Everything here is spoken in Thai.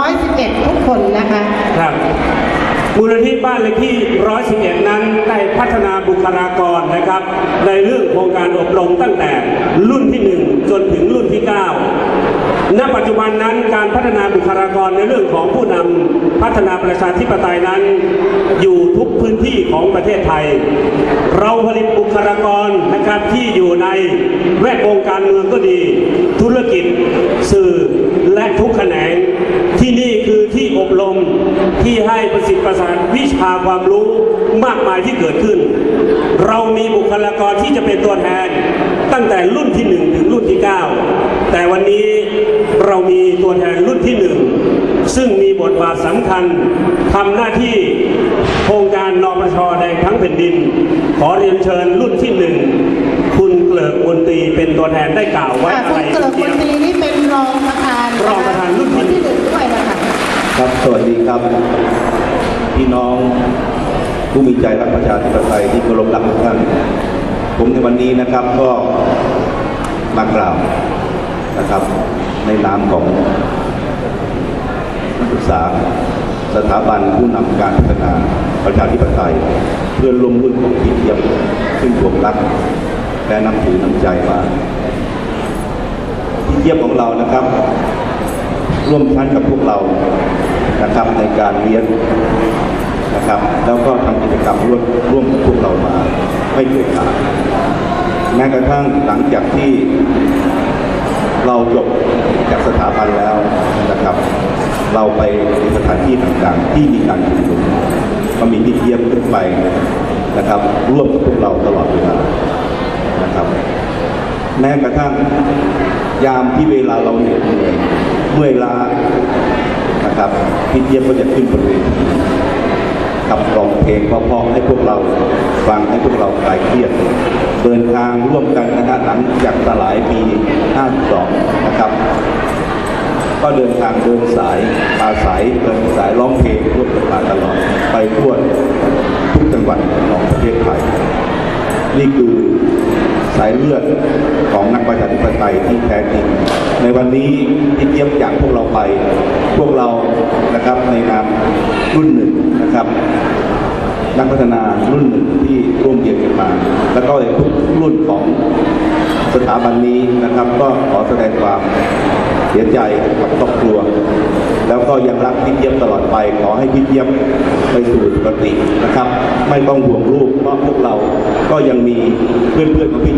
111 ทุกคนนะคะ ครับมูลนิธิบ้านเลขที่ 111 นั้นได้พัฒนาบุคลากรนะครับ ในเรื่องโครงการอบรมตั้งแต่รุ่นที่ 1 จนถึงรุ่นที่ 9 ณ ปัจจุบันนั้นการพัฒนาบุคลากรในเรื่องของผู้นำพัฒนาประชาธิปไตยนั้น อยู่ทุกพื้นที่ของประเทศไทย เราผลิตบุคลากรนะครับที่อยู่ในแวดวงการเมืองก็ดี ธุรกิจสื่อและทุกแขน ให้ประสิทธิ์ประสานวิชาความรู้มากมายที่เกิดขึ้น เรามีบุคลากรที่จะเป็นตัวแทน ตั้งแต่รุ่นที่ 1 ถึงรุ่นที่ 9 แต่วันนี้เรามีตัวแทนรุ่นที่ 1 ซึ่งมีบทบาทสำคัญทำหน้าที่โครงการนปชแดงทั้งแผ่นดิน ขอเรียนเชิญรุ่นที่ 1 คุณเกลิกมนตรีเป็นตัวแทนได้กล่าวไว้ค่ะอะคุไรณเกลิกมนตรีนี่เป็นรองประธานรองประธาน ครับ สวัสดีครับ พี่น้องผู้มีใจรักประชาธิปไตยที่เคารพรักทุกท่าน ผมในวันนี้นะครับก็มากล่าวนะครับ ในนามของนักศึกษาสถาบันผู้นำการพัฒนาประชาธิปไตย เพื่อนร่วมรุ่นของพี่เทียมซึ่งผมรัก และนับถือน้ำใจมากพี่เทียมของเรานะครับ ร่วมชั้นกับพวกเรา นะครับในการเรียนนะครับ แล้วก็ทำกิจกรรมร่วมร่วมกับพวกเรามาไม่เคยขาดแม้กระทั่งหลังจากที่เราจบจากสถาบันแล้วนะครับ เราไปในสถานที่ต่างๆ ที่มีการชุมนุมก็มีที่เทียมขึ้นไปนะครับ ร่วมกับพวกเราตลอดเวลานะครับ แม้กระทั่งยามที่เวลาเราเหนื่อยเหนื่อยเมื่อยล้า นะครับพี่เจี๊ยบก็จะขึ้นบนเวทีขับร้องเพลงเพราะๆให้พวกเราฟังให้พวกเราคลายเครียด เดินทางร่วมกันนะฮะหลังจากสลายปี 52 นะครับ ก็เดินทางเดินสายปาสายเดินสายร้องเพลงร่วมกันมาตลอดไปทั่วทุกจังหวัดของประเทศไทย นี่คือสายเลือดของนักประชาธิปไตยที่แท้จริง ในวันนี้ที่เยี่ยบจากพวกเราไป พวกเรานะครับในนามรุ่นหนึ่งนะครับ นักพัฒนารุ่นหนึ่งที่ร่วมเรียนกันมาแล้วก็ทุกรุ่นของสถาบันนี้นะครับ ก็ขอแสดงความเสียใจกับครอบครัว แล้วก็ยังรักพี่เจี๊ยบตลอดไป ขอให้พี่เจี๊ยบไปสู่สุคตินะครับ ไม่ต้องห่วงลูกเพราะพวกเราก็ยังมีเพื่อนๆของพี่